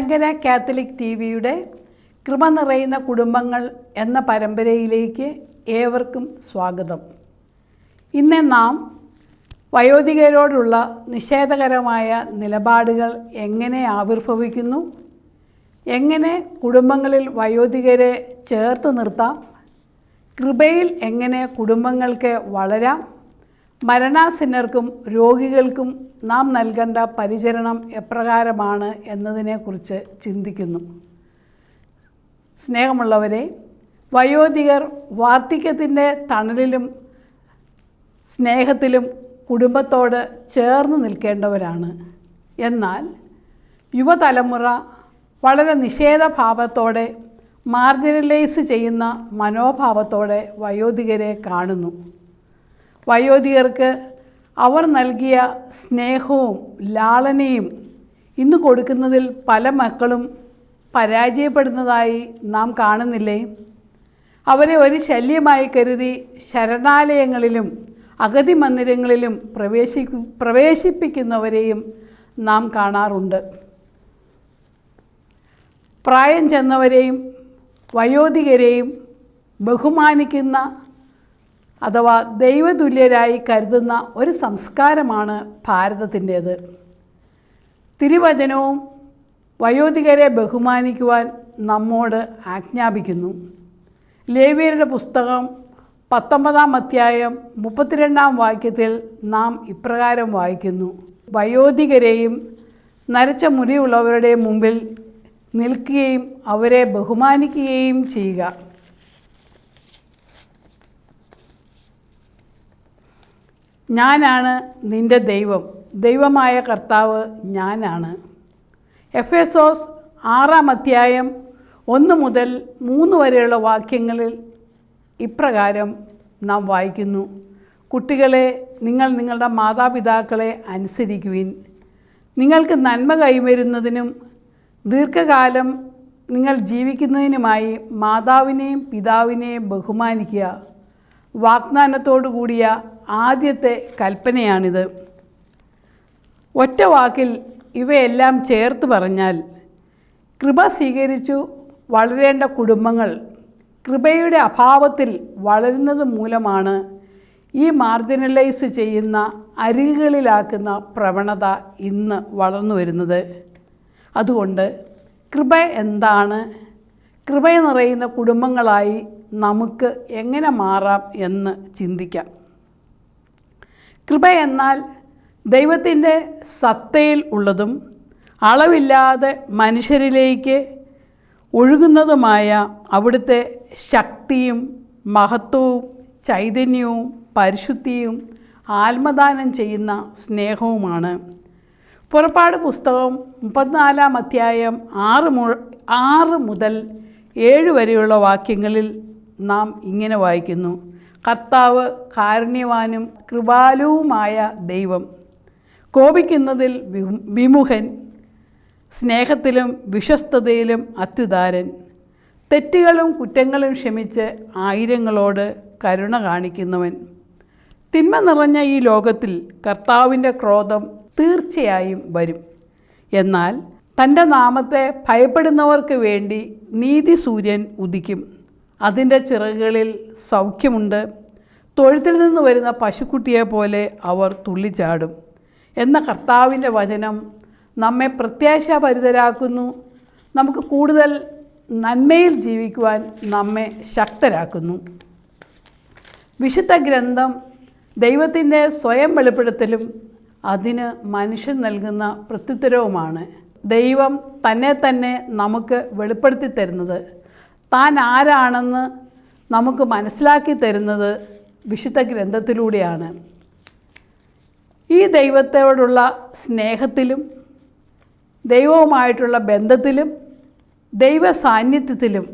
Malankara Catholic T വിയുടെ കൃപ നിറയുന്ന കുടുംബങ്ങൾ എന്ന പരമ്പരയിലേക്ക് ഏവർക്കും സ്വാഗതം. ഇന്ന് നാം വയോധികരോടുള്ള നിഷേധകരമായ നിലപാടുകൾ എങ്ങനെ ആവിർഭവിക്കുന്നു? എങ്ങനെ കുടുംബങ്ങളിൽ വയോധികരെ ചേർത്ത് നിർത്താം? കൃപയിൽ എങ്ങനെ കുടുംബങ്ങൾക്ക് വളരാം? മരണാസന്നർക്കും രോഗികൾക്കും നാം നൽകേണ്ട പരിചരണം എപ്രകാരമാണ് എന്നതിനെക്കുറിച്ച് ചിന്തിക്കുന്നു. സ്നേഹമുള്ളവരെ വയോധികർ വാർദ്ധക്യത്തിന്റെ തണലിലും സ്നേഹത്തിലും കുടുംബത്തോട് ചേർന്ന് നിൽക്കേണ്ടവരാണ്. എന്നാൽ യുവതലമുറ വളരെ നിഷേധഭാവത്തോടെ മാർജിനലൈസ് ചെയ്യുന്ന മനോഭാവത്തോടെ വയോധികരെ കാണുന്നു. വയോധികർക്ക് അവർ നൽകിയ സ്നേഹവും ലാളനയും ഇന്ന് കൊടുക്കുന്നതിൽ പല മക്കളും പരാജയപ്പെടുന്നതായി നാം കാണുന്നില്ലേ? അവരെ ഒരു ശല്യമായി കരുതി ശരണാലയങ്ങളിലും അഗതി മന്ദിരങ്ങളിലും പ്രവേശി പ്രവേശിപ്പിക്കുന്നവരെയും നാം കാണാറുണ്ട്. പ്രായം ചെന്നവരെയും വയോധികരെയും ബഹുമാനിക്കുന്ന അഥവാ ദൈവതുല്യരായി കരുതുന്ന ഒരു സംസ്കാരമാണ് ഭാരതത്തിന്റേത്. തിരുവചനവും വയോധികരെ ബഹുമാനിക്കുവാൻ നമ്മോട് ആജ്ഞാപിക്കുന്നു. ലേവിയരുടെ പുസ്തകം പത്തൊമ്പതാം അധ്യായം മുപ്പത്തിരണ്ടാം വാക്യത്തിൽ നാം ഇപ്രകാരം വായിക്കുന്നു. വയോധികരെയും നരച്ച മുടിയുള്ളവരുടെ മുമ്പിൽ നിൽക്കുകയും അവരെ ബഹുമാനിക്കുകയും ചെയ്യുക. ഞാനാണ് നിന്റെ ദൈവം. ദൈവമായ കർത്താവ് ഞാനാണ്. എഫ് എസോസ് ആറാം അധ്യായം ഒന്ന് മുതൽ മൂന്ന് വരെയുള്ള വാക്യങ്ങളിൽ ഇപ്രകാരം നാം വായിക്കുന്നു. കുട്ടികളെ നിങ്ങൾ നിങ്ങളുടെ മാതാപിതാക്കളെ അനുസരിക്കുവിൻ. നിങ്ങൾക്ക് നന്മ കൈവരുന്നതിനും ദീർഘകാലം നിങ്ങൾ ജീവിക്കുന്നതിനുമായി മാതാവിനെയും പിതാവിനെയും ബഹുമാനിക്കുക. വാഗ്ദാനത്തോടു കൂടിയ ആദ്യത്തെ കൽപ്പനയാണിത്. ഒറ്റ വാക്കിൽ ഇവയെല്ലാം ചേർത്ത് പറഞ്ഞാൽ കൃപ സ്വീകരിച്ചു വളരേണ്ട കുടുംബങ്ങൾ കൃപയുടെ അഭാവത്തിൽ വളരുന്നത് മൂലമാണ് ഈ മാർജിനലൈസ് ചെയ്യുന്ന അരികുകളിലാക്കുന്ന പ്രവണത ഇന്ന് വളർന്നു വരുന്നത്. അതുകൊണ്ട് കൃപ എന്താണ്? കൃപ നിറയുന്ന കുടുംബങ്ങളായി നമുക്ക് എങ്ങനെ മാറാം എന്ന് ചിന്തിക്കാം. കൃപ എന്നാൽ ദൈവത്തിന്റെ സത്തയിൽ ഉള്ളതും അളവില്ലാതെ മനുഷ്യരിലേക്ക് ഒഴുകുന്നതുമായ അവിടുത്തെ ശക്തിയും മഹത്വവും ചൈതന്യവും പരിശുദ്ധിയും ആത്മദാനം ചെയ്യുന്ന സ്നേഹവുമാണ്. പുറപ്പാട് പുസ്തകം മുപ്പത്തിനാലാം അധ്യായം ആറ് മു ആറ് മുതൽ ഏഴ് വരെയുള്ള വാക്യങ്ങളിൽ നാം ഇങ്ങനെ വായിക്കുന്നു. കർത്താവ് കാരുണ്യവാനും കൃപാലുവുമായ ദൈവം. കോപിക്കുന്നതിൽ വിമു- വിമുഖൻ സ്നേഹത്തിലും വിശ്വസ്തതയിലും അത്യുദാരൻ. തെറ്റുകളും കുറ്റങ്ങളും ക്ഷമിച്ച് ആയിരങ്ങളോട് കരുണ കാണിക്കുന്നവൻ. തിന്മ നിറഞ്ഞ ഈ ലോകത്തിൽ കർത്താവിന്റെ ക്രോധം തീർച്ചയായും വരും. എന്നാൽ തന്റെ നാമത്തെ ഭയപ്പെടുന്നവർക്ക് വേണ്ടി നീതി സൂര്യൻ ഉദിക്കും. അതിന്റെ ചിറകുകളിൽ സൗഖ്യമുണ്ട്. തൊഴുത്തിൽ നിന്ന് വരുന്ന പശുക്കുട്ടിയെ പോലെ അവർ തുള്ളിച്ചാടും. എന്ന കർത്താവിന്റെ വചനം നമ്മെ പ്രത്യാശാഭരിതരാക്കുന്നു. നമുക്ക് കൂടുതൽ നന്മയിൽ ജീവിക്കുവാൻ നമ്മെ ശക്തരാക്കുന്നു. വിശുദ്ധ ഗ്രന്ഥം ദൈവത്തിന്റെ സ്വയം വെളിപ്പെടുത്തലും അതിന് മനുഷ്യൻ നൽകുന്ന പ്രത്യുത്തരവുമാണ്. ദൈവം തന്നെ തന്നെ നമുക്ക് വെളിപ്പെടുത്തി തരുന്നത് താൻ ആരാണെന്ന് നമുക്ക് മനസ്സിലാക്കി തരുന്നത് വിശുദ്ധ ഗ്രന്ഥത്തിലൂടെയാണ്. ഈ ദൈവത്തോടുള്ള സ്നേഹത്തിലും ദൈവവുമായിട്ടുള്ള ബന്ധത്തിലും ദൈവ സാന്നിധ്യത്തിലും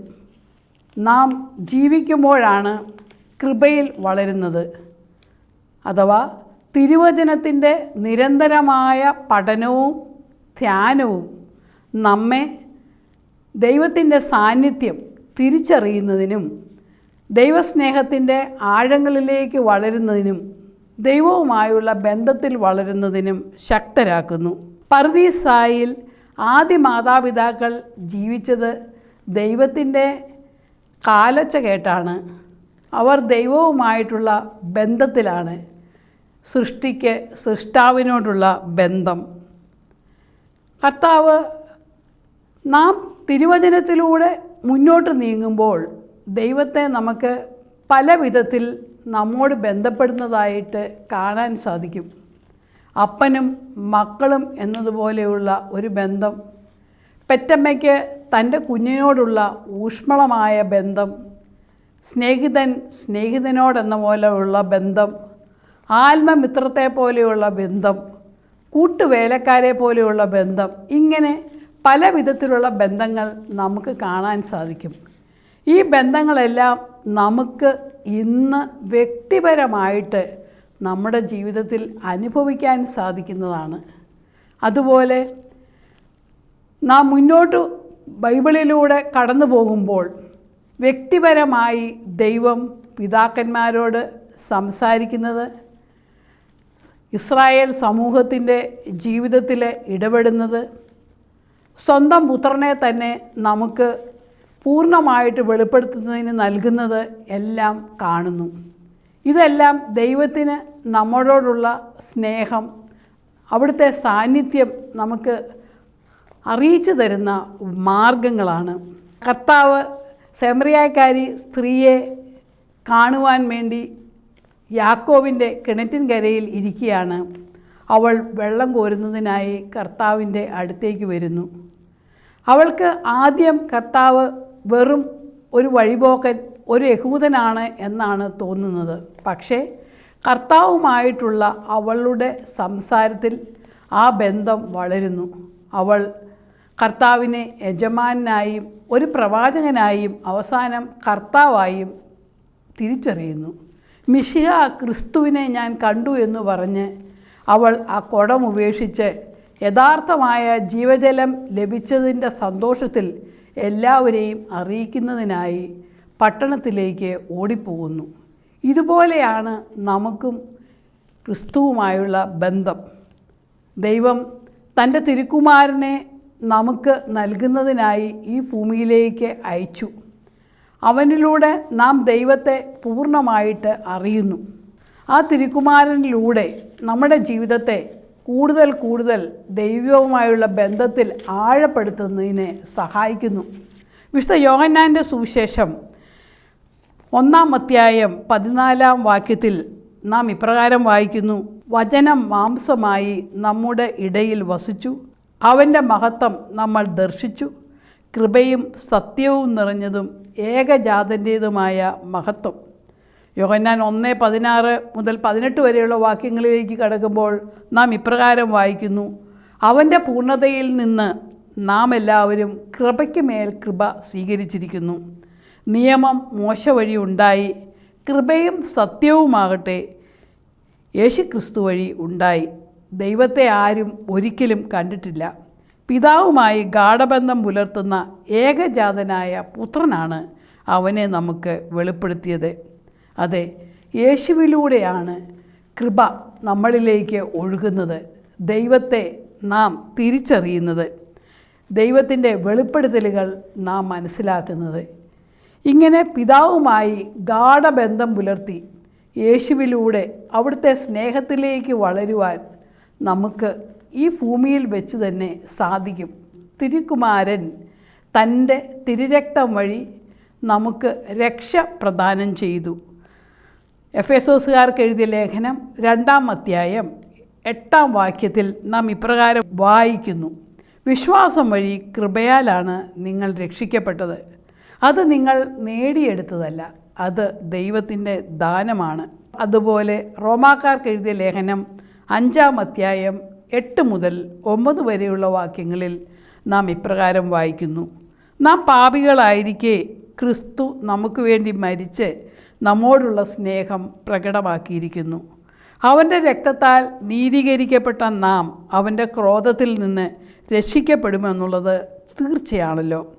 നാം ജീവിക്കുമ്പോഴാണ് കൃപയിൽ വളരുന്നത്. അഥവാ തിരുവചനത്തിന്റെ നിരന്തരമായ പഠനവും ധ്യാനവും നമ്മെ ദൈവത്തിന്റെ സാന്നിധ്യം തിരിച്ചറിയുന്നതിനും ദൈവസ്നേഹത്തിന്റെ ആഴങ്ങളിലേക്ക് വളരുന്നതിനും ദൈവവുമായുള്ള ബന്ധത്തിൽ വളരുന്നതിനും ശക്തരാക്കുന്നു. പർദീസായിൽ ആദ്യ മാതാപിതാക്കൾ ജീവിച്ചത് ദൈവത്തിന്റെ കാലച്ച കേട്ടാണ് അവർ ദൈവവുമായിട്ടുള്ള ബന്ധത്തിലാണ്. സൃഷ്ടിക്ക് സൃഷ്ടാവിനോടുള്ള ബന്ധം. കർത്താവ് നാം തിരുവചനത്തിലൂടെ മുന്നോട്ട് നീങ്ങുമ്പോൾ ദൈവത്തെ നമുക്ക് പല വിധത്തിൽ നമ്മോട് ബന്ധപ്പെടുന്നതായിട്ട് കാണാൻ സാധിക്കും. അപ്പനും മക്കളും എന്നതുപോലെയുള്ള ഒരു ബന്ധം പെറ്റമ്മയ്ക്ക് തന്റെ കുഞ്ഞിനോടുള്ള ഊഷ്മളമായ ബന്ധം സ്നേഹിതൻ സ്നേഹിതനോടെന്ന പോലെയുള്ള ബന്ധം ആത്മമിത്രത്തെ പോലെയുള്ള ബന്ധം കൂട്ടുവേലക്കാരെ പോലെയുള്ള ബന്ധം ഇങ്ങനെ പല വിധത്തിലുള്ള ബന്ധങ്ങൾ നമുക്ക് കാണാൻ സാധിക്കും. ഈ ബന്ധങ്ങളെല്ലാം നമുക്ക് ഇന്ന് വ്യക്തിപരമായിട്ട് നമ്മുടെ ജീവിതത്തിൽ അനുഭവിക്കാൻ സാധിക്കുന്നതാണ്. അതുപോലെ നാം മുന്നോട്ട് ബൈബിളിലൂടെ കടന്നു പോകുമ്പോൾ വ്യക്തിപരമായി ദൈവം പിതാക്കന്മാരോട് സംസാരിക്കുന്നത് ഇസ്രായേൽ സമൂഹത്തിന്റെ ജീവിതത്തിൽ ഇടപെടുന്നത് സ്വന്തം പുത്രനെ തന്നെ നമുക്ക് പൂർണമായിട്ട് വെളിപ്പെടുത്തുന്നതിന് നൽകുന്നത് എല്ലാം കാണുന്നു. ഇതെല്ലാം ദൈവത്തിന് നമ്മളോടുള്ള സ്നേഹം അവിടുത്തെ സാന്നിധ്യം നമുക്ക് അറിയിച്ചു തരുന്ന മാർഗങ്ങളാണ്. കർത്താവ് സെമറിയാക്കാരി സ്ത്രീയെ കാണുവാൻ വേണ്ടി യാക്കോവിന്റെ കിണറ്റിൻകരയിൽ ഇരിക്കുകയാണ്. അവൾ വെള്ളം കോരുന്നതിനായി കർത്താവിന്റെ അടുത്തേക്ക് വരുന്നു. അവൾക്ക് ആദ്യം കർത്താവ് വെറും ഒരു വഴിപോക്കൻ ഒരു യഹൂദനാണ് എന്നാണ് തോന്നുന്നത്. പക്ഷേ കർത്താവുമായിട്ടുള്ള അവളുടെ സംസാരത്തിൽ ആ ബന്ധം വളരുന്നു. അവൾ കർത്താവിനെ യജമാനായും ഒരു പ്രവാചകനായും അവസാനം കർത്താവായും തിരിച്ചറിയുന്നു. മിഷിഹ ക്രിസ്തുവിനെ ഞാൻ കണ്ടു എന്ന് പറഞ്ഞ് അവൾ ആ കുടം ഉപേക്ഷിച്ച് യഥാർത്ഥമായ ജീവജലം ലഭിച്ചതിന്റെ സന്തോഷത്തിൽ എല്ലാവരെയും അറിയിക്കുന്നതിനായി പട്ടണത്തിലേക്ക് ഓടിപ്പോകുന്നു. ഇതുപോലെയാണ് നമുക്കും ക്രിസ്തുവുമായുള്ള ബന്ധം. ദൈവം തന്റെ തിരുക്കുമാരനെ നമുക്ക് നൽകുന്നതിനായി ഈ ഭൂമിയിലേക്ക് അയച്ചു. അവനിലൂടെ നാം ദൈവത്തെ പൂർണമായിട്ട് അറിയുന്നു. ആ തിരുക്കുമാരനിലൂടെ നമ്മുടെ ജീവിതത്തെ കൂടുതൽ കൂടുതൽ ദൈവവുമായുള്ള ബന്ധത്തിൽ ആഴപ്പെടുത്തുന്നതിനെ സഹായിക്കുന്നു. വിശുദ്ധ യോഹന്നാന്റെ സുവിശേഷം ഒന്നാം അധ്യായം പതിനാലാം വാക്യത്തിൽ നാം ഇപ്രകാരം വായിക്കുന്നു. വചനം മാംസമായി നമ്മുടെ ഇടയിൽ വസിച്ചു. അവന്റെ മഹത്വം നമ്മൾ ദർശിച്ചു. കൃപയും സത്യവും നിറഞ്ഞതും ഏകജാതന്റേതുമായ മഹത്വം. യോഹന്നാൻ ഒന്ന് പതിനാറ് മുതൽ പതിനെട്ട് വരെയുള്ള വാക്യങ്ങളിലേക്ക് കടക്കുമ്പോൾ നാം ഇപ്രകാരം വായിക്കുന്നു. അവന്റെ പൂർണതയിൽ നിന്ന് നാം എല്ലാവരും കൃപയ്ക്ക് മേൽ കൃപ സ്വീകരിച്ചിരിക്കുന്നു. നിയമം മോശ വഴി ഉണ്ടായി. കൃപയും സത്യവുമാകട്ടെ. യേശുക്രിസ്തു വഴി ഉണ്ടായി. ദൈവത്തെ ആരും ഒരിക്കലും കണ്ടിട്ടില്ല. പിതാവുമായി ഗാഠബന്ധം പുലർത്തുന്ന ഏകജാതനായ പുത്രനാണ് അവനെ നമുക്ക് വെളിപ്പെടുത്തിയത്. അതെ യേശുവിലൂടെയാണ് കൃപ നമ്മളിലേക്ക് ഒഴുകുന്നത്. ദൈവത്തെ നാം തിരിച്ചറിയുന്നത്. ദൈവത്തിന്റെ വെളിപ്പെടുത്തലുകൾ നാം മനസ്സിലാക്കുന്നത്. ഇങ്ങനെ പിതാവുമായി ഗാഠബന്ധം പുലർത്തി യേശുവിലൂടെ അവിടുത്തെ സ്നേഹത്തിലേക്ക് വളരുവാൻ നമുക്ക് ഈ ഭൂമിയിൽ വെച്ച് തന്നെ സാധിക്കും. തിരുക്കുമാരൻ തന്റെ തിരുരക്തം വഴി നമുക്ക് രക്ഷ പ്രദാനം ചെയ്തു. എഫ് എസ് ഒസുകാർക്ക് എഴുതിയ ലേഖനം രണ്ടാം അധ്യായം എട്ടാം വാക്യത്തിൽ നാം ഇപ്രകാരം വായിക്കുന്നു. വിശ്വാസം വഴി കൃപയാലാണ് നിങ്ങൾ രക്ഷിക്കപ്പെട്ടത്. അത് നിങ്ങൾ നേടിയെടുത്തതല്ല അത് ദൈവത്തിന്റെ ദാനമാണ്. അതുപോലെ റോമാക്കാർക്ക് എഴുതിയ ലേഖനം അഞ്ചാം അധ്യായം എട്ട് മുതൽ ഒമ്പത് വരെയുള്ള വാക്യങ്ങളിൽ നാം ഇപ്രകാരം വായിക്കുന്നു. നാം പാപികളായിരിക്കെ ക്രിസ്തു നമുക്ക് വേണ്ടി മരിച്ച് നമ്മോടുള്ള സ്നേഹം പ്രകടമാക്കിയിരിക്കുന്നു. അവന്റെ രക്തത്താൽ നീതീകരിക്കപ്പെട്ട നാം അവന്റെ ക്രോധത്തിൽ നിന്ന് രക്ഷിക്കപ്പെടുമെന്നുള്ളത് തീർച്ചയാണല്ലോ.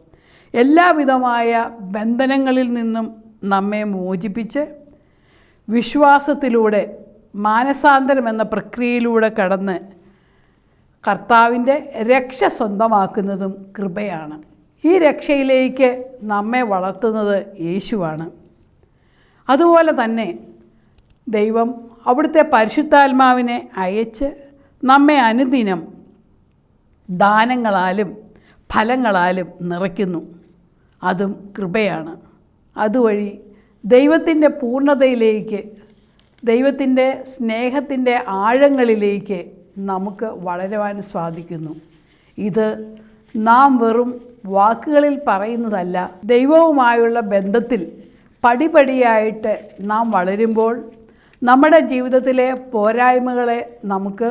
എല്ലാവിധമായ ബന്ധനങ്ങളിൽ നിന്നും നമ്മെ മോചിപ്പിച്ച് വിശ്വാസത്തിലൂടെ മാനസാന്തരം എന്ന പ്രക്രിയയിലൂടെ കടന്ന് കർത്താവിന്റെ രക്ഷ സ്വന്തമാക്കുന്നതും കൃപയാണ്. ഈ രക്ഷയിലേക്ക് നമ്മെ വളർത്തുന്നത് യേശുവാണ്. അതുപോലെ തന്നെ ദൈവം അവിടുത്തെ പരിശുദ്ധാത്മാവിനെ അയച്ച് നമ്മെ അനുദിനം ദാനങ്ങളാലും ഫലങ്ങളാലും നിറയ്ക്കുന്നു. അതും കൃപയാണ്. അതുവഴി ദൈവത്തിന്റെ പൂർണതയിലേക്ക് ദൈവത്തിന്റെ സ്നേഹത്തിന്റെ ആഴങ്ങളിലേക്ക് നമുക്ക് വളരുവാൻ സാധിക്കുന്നു. ഇത് നാം വെറും വാക്കുകളിൽ പറയുന്നതല്ല ദൈവവുമായുള്ള ബന്ധത്തിൽ പടിപടിയായിട്ട് നാം വളരുമ്പോൾ നമ്മുടെ ജീവിതത്തിലെ പോരായ്മകളെ നമുക്ക്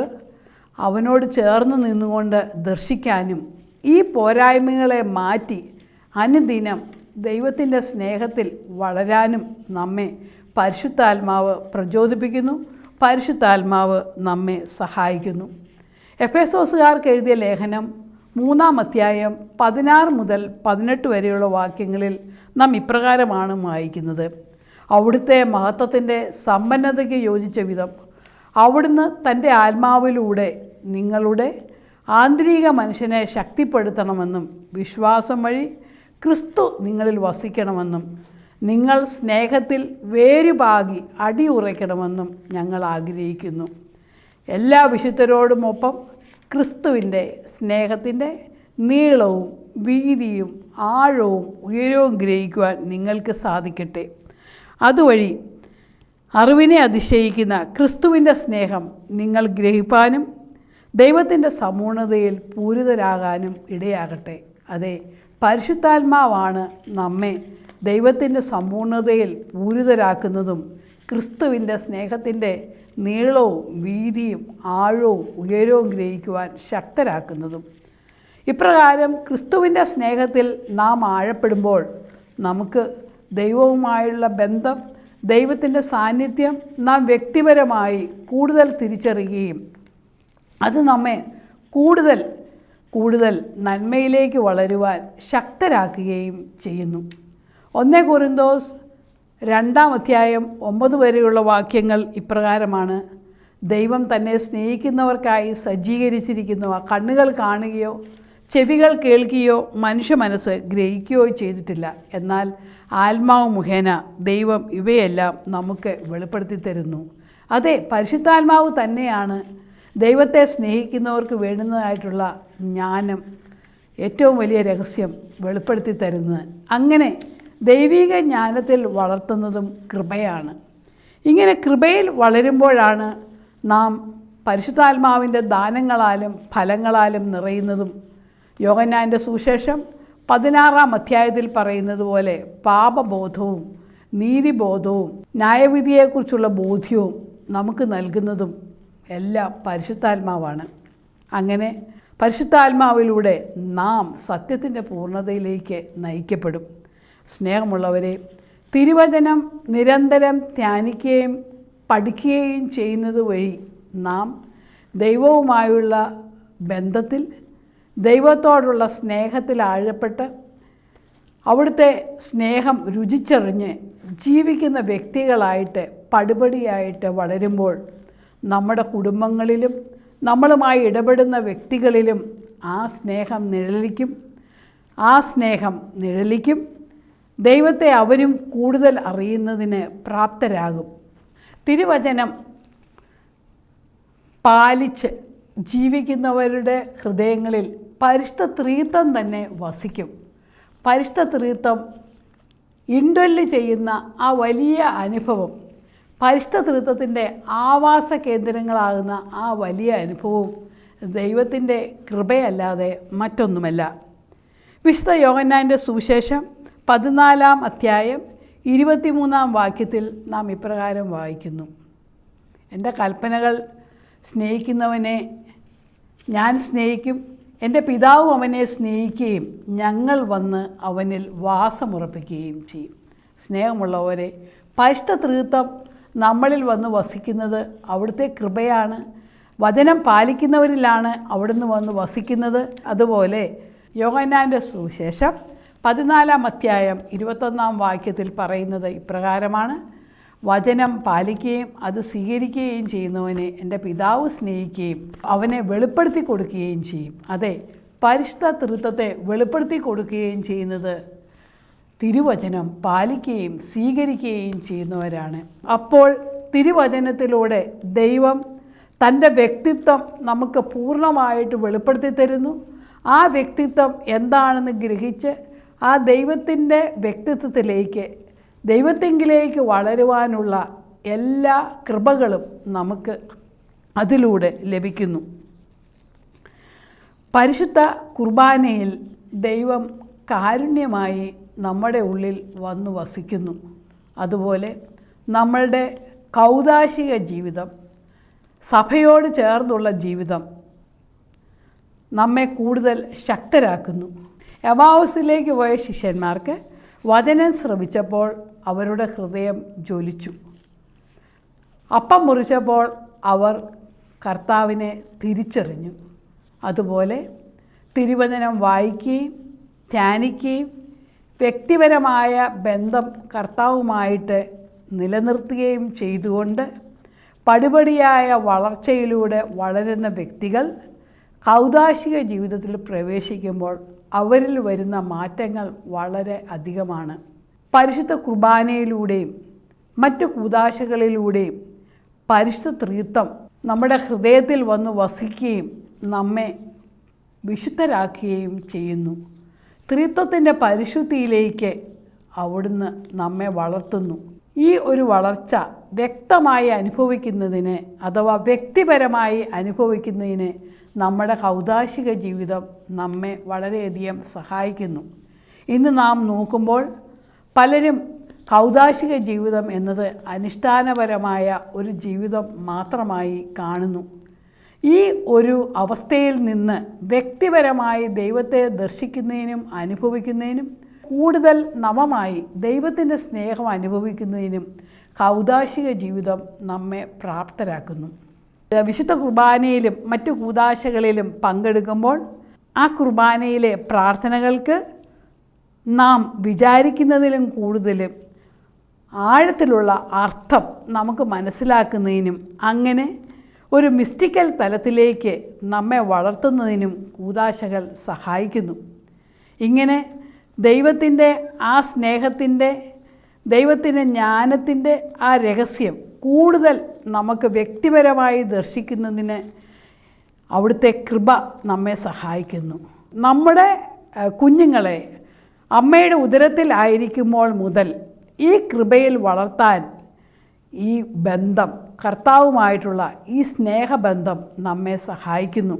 അവനോട് ചേർന്ന് നിന്നുകൊണ്ട് ദർശിക്കാനും ഈ പോരായ്മകളെ മാറ്റി അനുദിനം ദൈവത്തിന്റെ സ്നേഹത്തിൽ വളരാനും നമ്മെ പരിശുദ്ധാത്മാവ് പ്രചോദിപ്പിക്കുന്നു പരിശുദ്ധാത്മാവ് നമ്മെ സഹായിക്കുന്നു. എഫ് എസ് എഴുതിയ ലേഖനം മൂന്നാം അധ്യായം പതിനാറ് മുതൽ പതിനെട്ട് വരെയുള്ള വാക്യങ്ങളിൽ നാം ഇപ്രകാരമാണ് വായിക്കുന്നത്. അവിടുത്തെ മഹത്വത്തിന്റെ സമ്പന്നതയ്ക്ക് യോജിച്ച വിധം അവിടുന്ന് തന്റെ ആത്മാവിലൂടെ നിങ്ങളുടെ ആന്തരിക മനുഷ്യനെ ശക്തിപ്പെടുത്തണമെന്നും വിശ്വാസം വഴി ക്രിസ്തു നിങ്ങളിൽ വസിക്കണമെന്നും നിങ്ങൾ സ്നേഹത്തിൽ വേരുപാകി അടിയുറയ്ക്കണമെന്നും ഞങ്ങൾ ആഗ്രഹിക്കുന്നു. എല്ലാ വിശുദ്ധരോടുമൊപ്പം ക്രിസ്തുവിന്റെ സ്നേഹത്തിന്റെ നീളവും വീതിയും ആഴവും ഉയരവും ഗ്രഹിക്കുവാൻ നിങ്ങൾക്ക് സാധിക്കട്ടെ. അതുവഴി അറിവിനെ അതിശയിക്കുന്ന ക്രിസ്തുവിന്റെ സ്നേഹം നിങ്ങൾ ഗ്രഹിപ്പാനും ദൈവത്തിന്റെ സമ്പൂർണതയിൽ പൂരിതരാകാനും ഇടയാകട്ടെ. അതെ പരിശുദ്ധാത്മാവാണ് നമ്മെ ദൈവത്തിന്റെ സമ്പൂർണതയിൽ പൂരിതരാക്കുന്നതും ക്രിസ്തുവിന്റെ സ്നേഹത്തിന്റെ നീളവും വീതിയും ആഴവും ഉയരവും ഗ്രഹിക്കുവാൻ ശക്തരാക്കുന്നതും. ഇപ്രകാരം ക്രിസ്തുവിന്റെ സ്നേഹത്തിൽ നാം ആഴപ്പെടുമ്പോൾ നമുക്ക് ദൈവവുമായുള്ള ബന്ധം ദൈവത്തിന്റെ സാന്നിധ്യം നാം വ്യക്തിപരമായി കൂടുതൽ തിരിച്ചറിയുകയും അത് നമ്മെ കൂടുതൽ കൂടുതൽ നന്മയിലേക്ക് വളരുവാൻ ശക്തരാക്കുകയും ചെയ്യുന്നു. ഒന്നേ കുറിന്തോസ് രണ്ടാം അധ്യായം ഒമ്പത് വരെയുള്ള വാക്യങ്ങൾ ഇപ്രകാരമാണ്. ദൈവം തന്നെ സ്നേഹിക്കുന്നവർക്കായി സജ്ജീകരിച്ചിരിക്കുന്നവ കണ്ണുകൾ കാണുകയോ ചെവികൾ കേൾക്കുകയോ മനുഷ്യ മനസ്സ് ഗ്രഹിക്കുകയോ ചെയ്തിട്ടില്ല. എന്നാൽ ആത്മാവ് മുഖേന ദൈവം ഇവയെല്ലാം നമുക്ക് വെളിപ്പെടുത്തി തരുന്നു. അതെ പരിശുദ്ധാത്മാവ് തന്നെയാണ് ദൈവത്തെ സ്നേഹിക്കുന്നവർക്ക് വേണ്ടുന്നതായിട്ടുള്ള ജ്ഞാനം ഏറ്റവും വലിയ രഹസ്യം വെളിപ്പെടുത്തി തരുന്നത്. അങ്ങനെ ദൈവിക ജ്ഞാനത്തിൽ വളർത്തുന്നതും കൃപയാണ്. ഇങ്ങനെ കൃപയിൽ വളരുമ്പോഴാണ് നാം പരിശുദ്ധാത്മാവിന്റെ ദാനങ്ങളാലും ഫലങ്ങളാലും നിറയുന്നതും. യോഗന്നാന്റെ സുശേഷം പതിനാറാം അധ്യായത്തിൽ പറയുന്നത് പോലെ പാപബോധവും നീതിബോധവും ന്യായവിധിയെക്കുറിച്ചുള്ള ബോധ്യവും നമുക്ക് നൽകുന്നതും എല്ലാം പരിശുദ്ധാത്മാവാണ്. അങ്ങനെ പരിശുദ്ധാത്മാവിലൂടെ നാം സത്യത്തിന്റെ പൂർണതയിലേക്ക് നയിക്കപ്പെടും. സ്നേഹമുള്ളവരെ തിരുവചനം നിരന്തരം ധ്യാനിക്കുകയും പഠിക്കുകയും ചെയ്യുന്നത് വഴി നാം ദൈവവുമായുള്ള ബന്ധത്തിൽ ദൈവത്തോടുള്ള സ്നേഹത്തിൽ ആഴപ്പെട്ട് അവിടുത്തെ സ്നേഹം രുചിച്ചറിഞ്ഞ് ജീവിക്കുന്ന വ്യക്തികളായിട്ട് പടിപടിയായിട്ട് വളരുമ്പോൾ നമ്മുടെ കുടുംബങ്ങളിലും നമ്മളുമായി ഇടപെടുന്ന വ്യക്തികളിലും ആ സ്നേഹം നിഴലിക്കും. ആ സ്നേഹം നിഴലിക്കും. ദൈവത്തെ അവരും കൂടുതൽ അറിയുന്നതിന് പ്രാപ്തരാകും. തിരുവചനം പാലിച്ച് ജീവിക്കുന്നവരുടെ ഹൃദയങ്ങളിൽ പരിഷ്ഠ ത്രീത്വം തന്നെ വസിക്കും. പരിഷ്ഠ ത്രീത്വം ഇൻഡൊല്ല് ചെയ്യുന്ന ആ വലിയ അനുഭവം പരിഷ്ഠ തൃത്വത്തിന്റെ ആവാസ കേന്ദ്രങ്ങളാകുന്ന ആ വലിയ അനുഭവവും ദൈവത്തിന്റെ കൃപയല്ലാതെ മറ്റൊന്നുമല്ല. വിശുദ്ധ യോഗന്നാന്റെ സുവിശേഷം പതിനാലാം അധ്യായം ഇരുപത്തിമൂന്നാം വാക്യത്തിൽ നാം ഇപ്രകാരം വായിക്കുന്നു. എന്റെ കൽപ്പനകൾ സ്നേഹിക്കുന്നവനെ ഞാൻ സ്നേഹിക്കും എന്റെ പിതാവ് അവനെ സ്നേഹിക്കുകയും ഞങ്ങൾ വന്ന് അവനിൽ വാസമുറപ്പിക്കുകയും ചെയ്യും. സ്നേഹമുള്ളവരെ പരിശുദ്ധ തൃത്വം നമ്മളിൽ വന്ന് വസിക്കുന്നത് അവിടുത്തെ കൃപയാണ്. വചനം പാലിക്കുന്നവരിലാണ് അവിടുന്ന് വന്ന് വസിക്കുന്നത്. അതുപോലെ യോഗനാന്റെ സുവിശേഷം പതിനാലാം അധ്യായം ഇരുപത്തൊന്നാം വാക്യത്തിൽ പറയുന്നത് ഇപ്രകാരമാണ്. വചനം പാലിക്കുകയും അത് സ്വീകരിക്കുകയും ചെയ്യുന്നവനെ എന്റെ പിതാവ് സ്നേഹിക്കുകയും അവനെ വെളിപ്പെടുത്തി കൊടുക്കുകയും ചെയ്യും. അതെ പരിശുദ്ധ തൃത്വത്തെ വെളിപ്പെടുത്തി കൊടുക്കുകയും ചെയ്യുന്നത് തിരുവചനം പാലിക്കുകയും സ്വീകരിക്കുകയും ചെയ്യുന്നവരാണ്. അപ്പോൾ തിരുവചനത്തിലൂടെ ദൈവം തന്റെ വ്യക്തിത്വം നമുക്ക് പൂർണമായിട്ട് വെളിപ്പെടുത്തി തരുന്നു. ആ വ്യക്തിത്വം എന്താണെന്ന് ഗ്രഹിച്ച് ആ ദൈവത്തിന്റെ വ്യക്തിത്വത്തിലേക്ക് ദൈവത്തെങ്കിലേക്ക് വളരുവാനുള്ള എല്ലാ കൃപകളും നമുക്ക് അതിലൂടെ ലഭിക്കുന്നു. പരിശുദ്ധ കുർബാനയിൽ ദൈവം കാരുണ്യമായി നമ്മുടെ ഉള്ളിൽ വന്നു വസിക്കുന്നു. അതുപോലെ നമ്മളുടെ കൗതാശിക ജീവിതം സഭയോട് ചേർന്നുള്ള ജീവിതം നമ്മെ കൂടുതൽ ശക്തരാക്കുന്നു. എമാവസിലേക്ക് പോയ ശിഷ്യന്മാർക്ക് വചനം ശ്രമിച്ചപ്പോൾ അവരുടെ ഹൃദയം ജ്വലിച്ചു. അപ്പം മുറിച്ചപ്പോൾ അവർ കർത്താവിനെ തിരിച്ചറിഞ്ഞു. അതുപോലെ തിരുവചനം വായിക്കുകയും ധ്യാനിക്കുകയും വ്യക്തിപരമായ ബന്ധം കർത്താവുമായിട്ട് നിലനിർത്തുകയും ചെയ്തുകൊണ്ട് പടിപടിയായ വളർച്ചയിലൂടെ വളരുന്ന വ്യക്തികൾ കൗതാശിക ജീവിതത്തിൽ പ്രവേശിക്കുമ്പോൾ അവരിൽ വരുന്ന മാറ്റങ്ങൾ വളരെ അധികമാണ്. പരിശുദ്ധ കുർബാനയിലൂടെയും മറ്റു കൂതാശകളിലൂടെയും പരിശുദ്ധ ത്രീത്വം നമ്മുടെ ഹൃദയത്തിൽ വന്ന് വസിക്കുകയും നമ്മെ വിശുദ്ധരാക്കുകയും ചെയ്യുന്നു. ത്രിത്വത്തിന്റെ പരിശുദ്ധിയിലേക്ക് അവിടുന്ന് നമ്മെ വളർത്തുന്നു. ഈ ഒരു വളർച്ച വ്യക്തമായി അനുഭവിക്കുന്നതിന് അഥവാ വ്യക്തിപരമായി അനുഭവിക്കുന്നതിന് നമ്മുടെ കൗതാശിക ജീവിതം നമ്മെ വളരെയധികം സഹായിക്കുന്നു. ഇന്ന് നാം നോക്കുമ്പോൾ പലരും കൗതാശിക ജീവിതം എന്നത് അനുഷ്ഠാനപരമായ ഒരു ജീവിതം മാത്രമായി കാണുന്നു. ഈ ഒരു അവസ്ഥയിൽ നിന്ന് വ്യക്തിപരമായി ദൈവത്തെ ദർശിക്കുന്നതിനും അനുഭവിക്കുന്നതിനും കൂടുതൽ നവമായി ദൈവത്തിന്റെ സ്നേഹം അനുഭവിക്കുന്നതിനും കൗതാശിക ജീവിതം നമ്മെ പ്രാപ്തരാക്കുന്നു. വിശുദ്ധ കുർബാനയിലും മറ്റു കൂതാശകളിലും പങ്കെടുക്കുമ്പോൾ ആ കുർബാനയിലെ പ്രാർത്ഥനകൾക്ക് നാം വിചാരിക്കുന്നതിലും കൂടുതലും ആഴത്തിലുള്ള അർത്ഥം നമുക്ക് മനസ്സിലാക്കുന്നതിനും അങ്ങനെ ഒരു മിസ്റ്റിക്കൽ തലത്തിലേക്ക് നമ്മെ വളർത്തുന്നതിനും കൂതാശകൾ സഹായിക്കുന്നു. ഇങ്ങനെ ദൈവത്തിന്റെ ആ സ്നേഹത്തിന്റെ ദൈവത്തിന്റെ ജ്ഞാനത്തിന്റെ ആ രഹസ്യം കൂടുതൽ നമുക്ക് വ്യക്തിപരമായി ദർശിക്കുന്നതിന് അവിടുത്തെ കൃപ നമ്മെ സഹായിക്കുന്നു. നമ്മുടെ കുഞ്ഞുങ്ങളെ അമ്മയുടെ ഉദരത്തിലായിരിക്കുമ്പോൾ മുതൽ ഈ കൃപയിൽ വളർത്താൻ ഈ ബന്ധം കർത്താവുമായിട്ടുള്ള ഈ സ്നേഹബന്ധം നമ്മെ സഹായിക്കുന്നു.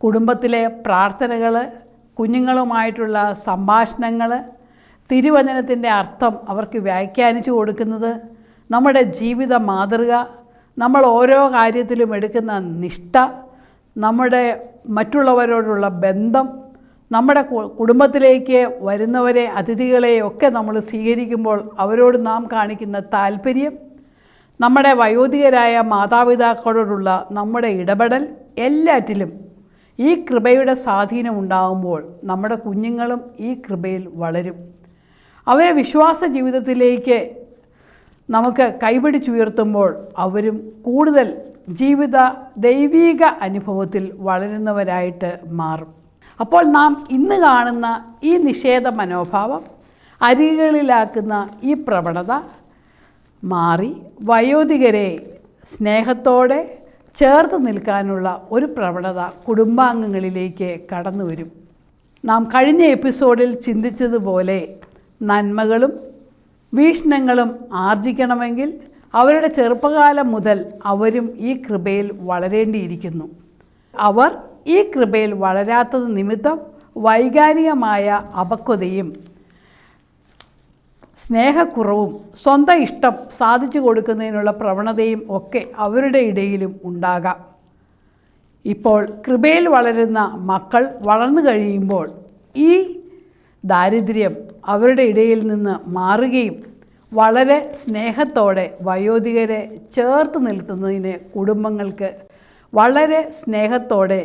കുടുംബത്തിലെ പ്രാർത്ഥനകൾ കുഞ്ഞുങ്ങളുമായിട്ടുള്ള സംഭാഷണങ്ങൾ തിരുവചനത്തിന്റെ അർത്ഥം അവർക്ക് വ്യാഖ്യാനിച്ചു കൊടുക്കുന്നത് നമ്മുടെ ജീവിത മാതൃക നമ്മൾ ഓരോ കാര്യത്തിലും എടുക്കുന്ന നിഷ്ഠ നമ്മുടെ മറ്റുള്ളവരോടുള്ള ബന്ധം നമ്മുടെ കുടുംബത്തിലേക്ക് വരുന്നവരെ അതിഥികളെയൊക്കെ നമ്മൾ സ്വീകരിക്കുമ്പോൾ അവരോട് നാം കാണിക്കുന്ന താല്പര്യം നമ്മുടെ വയോധികരായ മാതാപിതാക്കളോടുള്ള നമ്മുടെ ഇടപെടൽ എല്ലാറ്റിലും ഈ കൃപയുടെ സ്വാധീനം ഉണ്ടാകുമ്പോൾ നമ്മുടെ കുഞ്ഞുങ്ങളും ഈ കൃപയിൽ വളരും. അവരെ വിശ്വാസ ജീവിതത്തിലേക്ക് നമുക്ക് കൈപിടിച്ചുയർത്തുമ്പോൾ അവരും കൂടുതൽ ജീവിത ദൈവീക അനുഭവത്തിൽ വളരുന്നവരായിട്ട് മാറും. അപ്പോൾ നാം ഇന്ന് കാണുന്ന ഈ നിഷേധ മനോഭാവം അരികളിലാക്കുന്ന ഈ പ്രവണത മാറി വയോധികരെ സ്നേഹത്തോടെ ചേർത്ത് നിൽക്കാനുള്ള ഒരു പ്രവണത കുടുംബാംഗങ്ങളിലേക്ക് കടന്നു വരും. നാം കഴിഞ്ഞ എപ്പിസോഡിൽ ചിന്തിച്ചതുപോലെ നന്മകളും വീക്ഷണങ്ങളും ആർജിക്കണമെങ്കിൽ അവരുടെ ചെറുപ്പകാലം മുതൽ അവരും ഈ കൃപയിൽ വളരേണ്ടിയിരിക്കുന്നു. അവർ ഈ കൃപയിൽ വളരാത്തത് നിമിത്തം വൈകാരികമായ അപക്വതയും സ്നേഹക്കുറവും സ്വന്തം ഇഷ്ടം സാധിച്ചു കൊടുക്കുന്നതിനുള്ള പ്രവണതയും ഒക്കെ അവരുടെ ഇടയിലും ഉണ്ടാകാം. ഇപ്പോൾ കൃപയിൽ വളരുന്ന മക്കൾ വളർന്നു കഴിയുമ്പോൾ ഈ ദാരിദ്ര്യം അവരുടെ ഇടയിൽ നിന്ന് മാറുകയും വളരെ സ്നേഹത്തോടെ വയോധികരെ ചേർത്ത് നിൽക്കുന്നതിന് കുടുംബങ്ങൾക്ക് വളരെ സ്നേഹത്തോടെ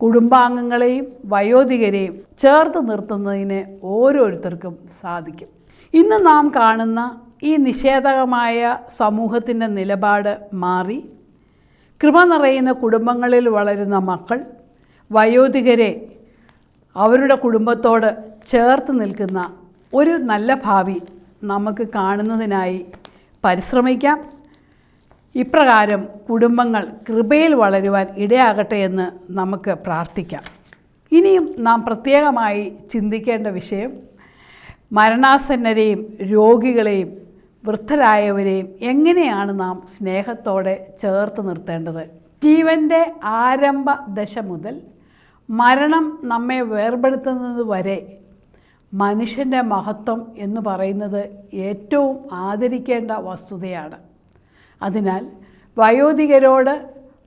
കുടുംബാംഗങ്ങളെയും വയോധികരെയും ചേർത്ത് നിർത്തുന്നതിന് ഓരോരുത്തർക്കും സാധിക്കും. ഇന്ന് നാം കാണുന്ന ഈ നിഷേധകമായ സമൂഹത്തിന്റെ നിലപാട് മാറി. കൃപ നിറയുന്ന കുടുംബങ്ങളിൽ വളരുന്ന മക്കൾ വയോധികരെ അവരുടെ കുടുംബത്തോട് ചേർത്ത് നിൽക്കുന്ന ഒരു നല്ല ഭാവി നമുക്ക് കാണുന്നതിനായി പരിശ്രമിക്കാം. ഇപ്രകാരം കുടുംബങ്ങൾ കൃപയിൽ വളരുവാൻ ഇടയാകട്ടെ എന്ന് നമുക്ക് പ്രാർത്ഥിക്കാം. ഇനിയും നാം പ്രത്യേകമായി ചിന്തിക്കേണ്ട വിഷയം മരണാസന്നരെയും രോഗികളെയും വൃദ്ധരായവരെയും എങ്ങനെയാണ് നാം സ്നേഹത്തോടെ ചേർത്ത് നിർത്തേണ്ടത്? ജീവന്റെ ആരംഭ ദശ മുതൽ മരണം നമ്മെ വേർപെടുത്തുന്നത് വരെ മനുഷ്യന്റെ മഹത്വം എന്ന് പറയുന്നത് ഏറ്റവും ആദരിക്കേണ്ട വസ്തുതയാണ്. അതിനാൽ വയോധികരോട്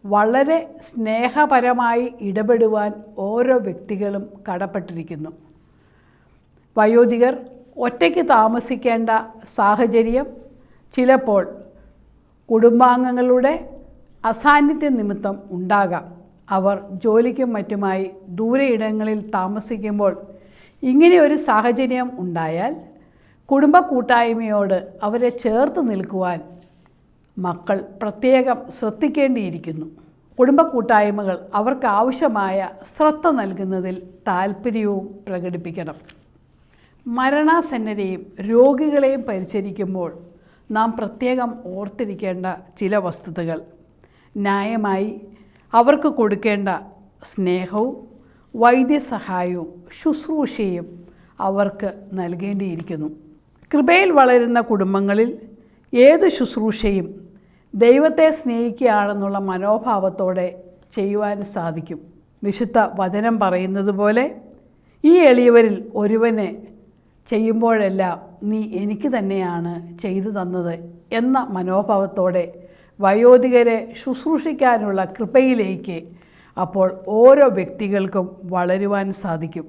വളരെ സ്നേഹപരമായി ഇടപെടുവാൻ ഓരോ വ്യക്തികളും കടപ്പെട്ടിരിക്കുന്നു. വയോധികർ ഒറ്റയ്ക്ക് താമസിക്കേണ്ട സാഹചര്യം ചിലപ്പോൾ കുടുംബാംഗങ്ങളുടെ അസാന്നിധ്യ നിമിത്തം ഉണ്ടാകാം. അവർ ജോലിക്കും മറ്റുമായി ദൂരയിടങ്ങളിൽ താമസിക്കുമ്പോൾ ഇങ്ങനെ ഒരു സാഹചര്യം ഉണ്ടായാൽ കുടുംബ കൂട്ടായ്മയോട് അവരെ ചേർത്ത് നിൽക്കുവാൻ മക്കൾ പ്രത്യേകം ശ്രദ്ധിക്കേണ്ടിയിരിക്കുന്നു. കുടുംബ കൂട്ടായ്മകൾ അവർക്ക് ആവശ്യമായ ശ്രദ്ധ നൽകുന്നതിൽ താല്പര്യവും പ്രകടിപ്പിക്കണം. മരണാസന്നരെയും രോഗികളെയും പരിചരിക്കുമ്പോൾ നാം പ്രത്യേകം ഓർത്തിരിക്കേണ്ട ചില വസ്തുതകൾ. ന്യായമായി അവർക്ക് കൊടുക്കേണ്ട സ്നേഹവും വൈദ്യസഹായവും ശുശ്രൂഷയും അവർക്ക് നൽകേണ്ടിയിരിക്കുന്നു. കൃപയിൽ വളരുന്ന കുടുംബങ്ങളിൽ ഏത് ശുശ്രൂഷയും ദൈവത്തെ സ്നേഹിക്കുകയാണെന്നുള്ള മനോഭാവത്തോടെ ചെയ്യുവാൻ സാധിക്കും. വിശുദ്ധ വചനം പറയുന്നത് പോലെ ഈ എളിയവരിൽ ഒരുവനെ ചെയ്യുമ്പോഴെല്ലാം നീ എനിക്ക് തന്നെയാണ് ചെയ്തു തന്നത് എന്ന മനോഭാവത്തോടെ വയോധികരെ ശുശ്രൂഷിക്കാനുള്ള കൃപയിലേക്ക് അപ്പോൾ ഓരോ വ്യക്തികൾക്കും വളരുവാൻ സാധിക്കും.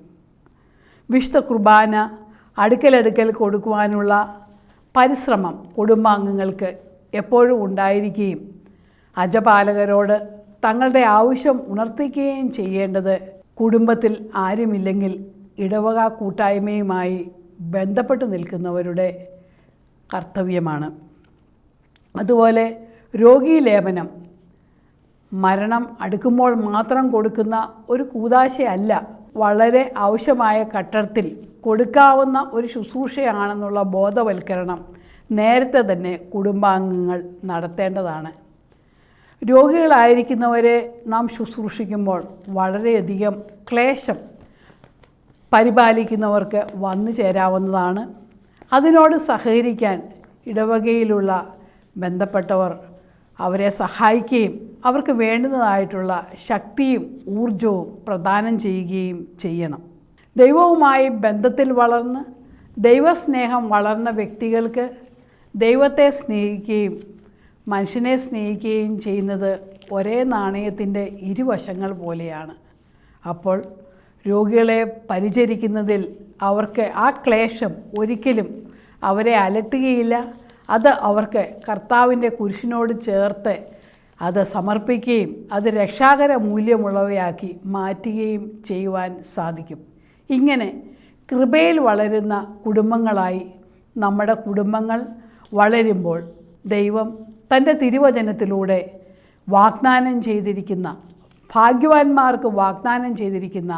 വിശുദ്ധ കുർബാന അടുക്കലടുക്കൽ കൊടുക്കുവാനുള്ള പരിശ്രമം കുടുംബാംഗങ്ങൾക്ക് എപ്പോഴും ഉണ്ടായിരിക്കുകയും അജപാലകരോട് തങ്ങളുടെ ആവശ്യം ഉണർത്തിക്കുകയും ചെയ്യേണ്ടത് കുടുംബത്തിൽ ആരുമില്ലെങ്കിൽ ഇടവക കൂട്ടായ്മയുമായി ബന്ധപ്പെട്ട് നിൽക്കുന്നവരുടെ കർത്തവ്യമാണ്. അതുപോലെ രോഗീലേപനം മരണം അടുക്കുമ്പോൾ മാത്രം കൊടുക്കുന്ന ഒരു കൂതാശയല്ല വളരെ ആവശ്യമായ ഘട്ടത്തിൽ കൊടുക്കാവുന്ന ഒരു ശുശ്രൂഷയാണെന്നുള്ള ബോധവൽക്കരണം നേരത്തെ തന്നെ കുടുംബാംഗങ്ങൾ നടത്തേണ്ടതാണ്. രോഗികളായിരിക്കുന്നവരെ നാം ശുശ്രൂഷിക്കുമ്പോൾ വളരെയധികം ക്ലേശം പരിപാലിക്കുന്നവർക്ക് വന്നു ചേരാവുന്നതാണ്. അതിനോട് സഹകരിക്കാൻ ഇടവകയിലുള്ള ബന്ധപ്പെട്ടവർ അവരെ സഹായിക്കുകയും അവർക്ക് വേണ്ടുന്നതായിട്ടുള്ള ശക്തിയും ഊർജവും പ്രദാനം ചെയ്യുകയും ചെയ്യണം. ദൈവവുമായി ബന്ധത്തിൽ വളർന്ന് ദൈവസ്നേഹം വളർന്ന വ്യക്തികൾക്ക് ദൈവത്തെ സ്നേഹിക്കുകയും മനുഷ്യനെ സ്നേഹിക്കുകയും ചെയ്യുന്നത് ഒരേ നാണയത്തിന്റെ ഇരുവശങ്ങൾ പോലെയാണ്. അപ്പോൾ രോഗികളെ പരിചരിക്കുന്നതിൽ അവർക്ക് ആ ക്ലേശം ഒരിക്കലും അവരെ അലട്ടുകയില്ല. അത് അവർക്ക് കർത്താവിന്റെ കുരിശിനോട് ചേർത്ത് അത് സമർപ്പിക്കുകയും അത് രക്ഷാകര മൂല്യമുള്ളവയാക്കി മാറ്റുകയും ചെയ്യുവാൻ സാധിക്കും. ഇങ്ങനെ കൃപയിൽ വളരുന്ന കുടുംബങ്ങളായി നമ്മുടെ കുടുംബങ്ങൾ വളരുമ്പോൾ ദൈവം തന്റെ തിരുവചനത്തിലൂടെ വാഗ്ദാനം ചെയ്തിരിക്കുന്ന ഭാഗ്യവാന്മാർക്ക് വാഗ്ദാനം ചെയ്തിരിക്കുന്ന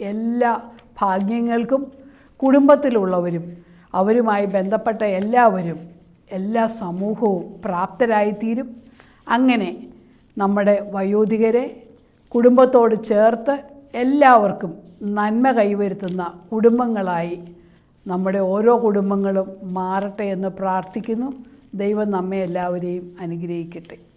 എല്ലാ ഭാഗ്യങ്ങൾക്കും കുടുംബത്തിലുള്ളവരും അവരുമായി ബന്ധപ്പെട്ട എല്ലാവരും എല്ലാ സമൂഹവും പ്രാപ്തരായിത്തീരും. അങ്ങനെ നമ്മുടെ വയോധികരെ കുടുംബത്തോട് ചേർത്ത് എല്ലാവർക്കും നന്മ കൈവരുത്തുന്ന കുടുംബങ്ങളായി നമ്മുടെ ഓരോ കുടുംബങ്ങളും മാറട്ടെ എന്ന് പ്രാർത്ഥിക്കുന്നു. ദൈവം നമ്മെ എല്ലാവരെയും അനുഗ്രഹിക്കട്ടെ.